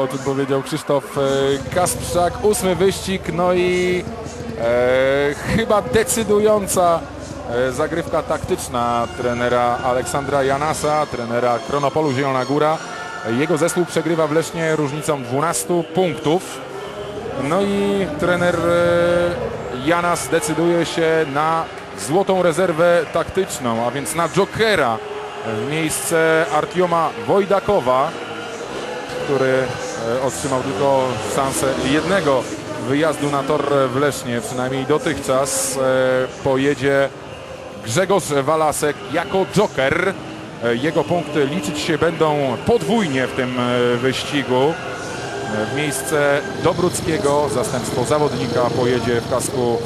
o czym powiedział Krzysztof e, Kasprzak. Ósmy wyścig, no i e, chyba decydująca e, zagrywka taktyczna trenera Aleksandra Janasa, trenera Kronopolu Zielona Góra. Jego zespół przegrywa w Lesznie różnicą 12 punktów. No i trener e, Janas decyduje się na złotą rezerwę taktyczną, a więc na Jokera w miejsce Artioma Wojdakowa, który e, otrzymał tylko szansę jednego wyjazdu na tor w Lesznie, przynajmniej dotychczas. E, Pojedzie Grzegorz Walasek jako Joker. E, Jego punkty liczyć się będą podwójnie w tym wyścigu. W miejsce Dobruckiego zastępstwo zawodnika pojedzie w kasku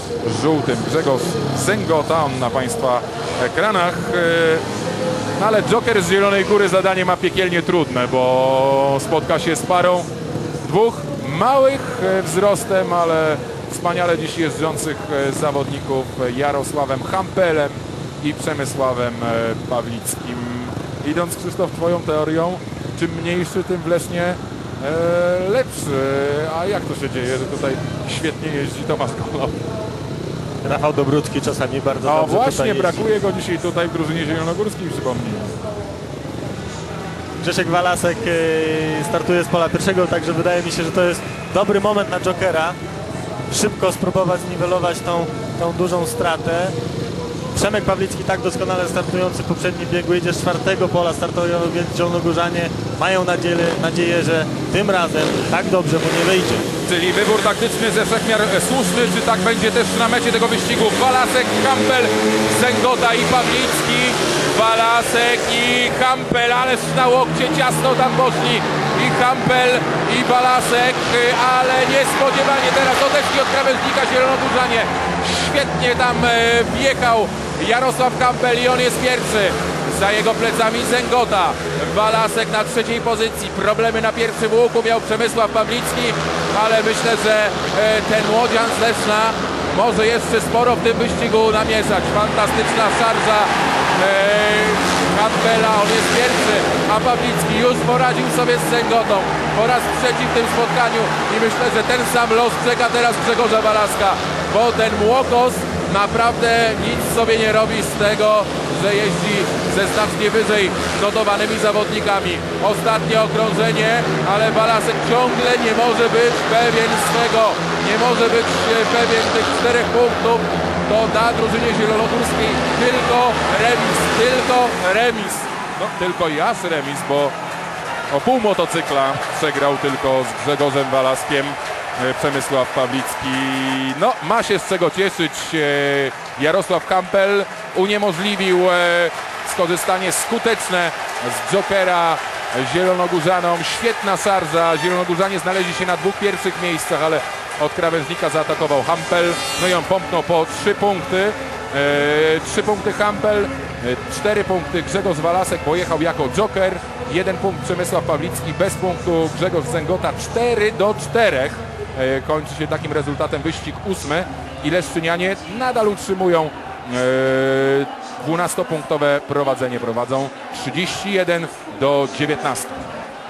żółtym Grzegorz Zęgota. On na Państwa ekranach. No ale Joker z Zielonej Góry zadanie ma piekielnie trudne, bo spotka się z parą dwóch małych e, wzrostem, ale wspaniale dziś jeżdżących e, zawodników Jarosławem Hampelem i Przemysławem e, Pawlickim. Idąc Krzysztof Twoją teorią, czym mniejszy, tym w Lesznie lepszy. A jak to się dzieje, że tutaj świetnie jeździ Tomasz Kolow? Rafał Dobrucki czasami bardzo dobrze właśnie, brakuje go dzisiaj tutaj w drużynie zielonogórskiej, przypomnij. Grzesiek Walasek e, startuje z pola pierwszego, także wydaje mi się, że to jest dobry moment na Jokera. Szybko spróbować zniwelować tą, tą dużą stratę. Przemek Pawlicki tak doskonale startujący w poprzednim biegu jedzie z czwartego pola startują, więc Zielonogórzanie mają nadzieję, nadzieję, że tym razem tak dobrze mu nie wyjdzie. Czyli wybór taktyczny ze wszechmiar słuszny, czy tak będzie też na mecie tego wyścigu? Walasek, Kampel, Zęgota i Pawlicki. Walasek i Kampel, ależ na łokcie ciasno tam poszli. I Kampel i Walasek, y, ale niespodziewanie teraz odeszli od krawężnika Zielonogórzanie. Świetnie tam e, wjechał Jarosław Kampel i on jest pierwszy. Za jego plecami Zęgota. Walasek na trzeciej pozycji. Problemy na pierwszym łuku miał Przemysław Pawlicki, ale myślę, że e, ten młodzian z Leszna może jeszcze sporo w tym wyścigu namieszać. Fantastyczna szarża e, Campbella, on jest pierwszy, a Pawlicki już poradził sobie z Zęgotą po raz trzeci w tym spotkaniu i myślę, że ten sam los czeka teraz Grzegorza Walaska, bo ten Młokos naprawdę nic sobie nie robi z tego, że jeździ ze znacznie wyżej notowanymi zawodnikami. Ostatnie okrążenie, ale Balasek ciągle nie może być pewien swego. Nie może być pewien tych czterech punktów. To da drużynie zielonogórskiej tylko remis, tylko remis. No tylko aż remis, bo o pół motocykla przegrał tylko z Grzegorzem Walaskiem. E, Przemysław Pawlicki. No, ma się z czego cieszyć. e, Jarosław Kampel uniemożliwił e, skorzystanie skuteczne z Jokera Zielonogórzanom. Świetna szarża. Zielonogórzanie znaleźli się na dwóch pierwszych miejscach, ale od krawężnika zaatakował Hampel. No i on pompnął po trzy punkty. Trzy punkty Hampel, cztery punkty Grzegorz Walasek, bo jechał jako Joker. Jeden punkt Przemysław Pawlicki, bez punktu Grzegorz Zęgota. 4 do 4. E, Kończy się takim rezultatem wyścig ósmy i Leszczynianie nadal utrzymują e, 12-punktowe prowadzenie. Prowadzą 31 do 19.